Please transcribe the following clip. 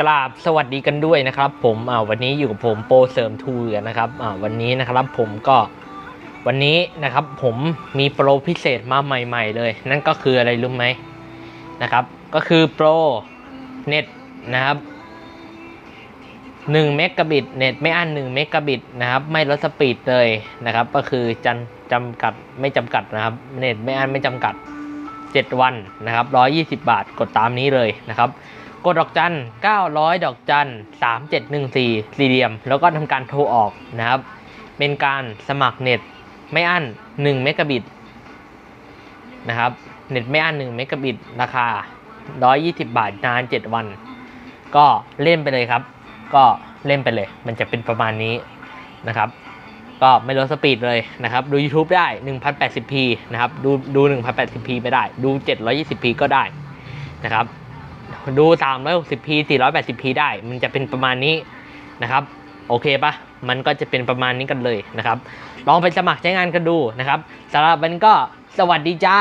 กราบสวัสดีกันด้วยนะครับ ผมอ่าวันนี้อยู่กับผมโปรเสริมทูเอนนะครับอ่าวันนี้นะครับผมก็วันนี้นะครับผมมีโปรพิเศษมาใหม่ ๆ เลย นั่นก็คืออะไรรู้ไหมนะครับ ก็คือโปรเน็ตนะครับ1เมกะบิตเน็ตไม่อั้น1เมกะบิตนะครับ ไม่ลดสปีดเลยนะครับ ก็คือจันจำกัดไม่จำกัดนะครับ เน็ตไม่อั้นไม่จำกัด 7 วันนะครับ120 บาทกดตามนี้เลยนะครับ กดดอกจัน 900 ดอกจัน 3714 สี่เหลี่ยม แล้วก็ทำการโทรออกนะครับ เป็นการสมัครเน็ตไม่อั้น1เมกะบิตนะครับ เน็ตไม่อั้น1เมกะบิตราคา 120 บาทนาน 7 วัน ก็เล่นไปเลยครับ ก็เล่นไปเลย มันจะเป็นประมาณนี้นะครับ ก็ไม่ลดสปีดเลยนะครับ ดู YouTube ได้ 1080p นะครับ ดูดู 1080p ไม่ได้ ดู 720p ก็ได้นะครับ ดู 360p 480p ได้ มันจะเป็นประมาณนี้นะครับ โอเคปะมันก็จะเป็นประมาณนี้กันเลยนะครับ ลองไปสมัครใช้งานกันดูนะครับสำหรับวันนี้ก็สวัสดีจ้า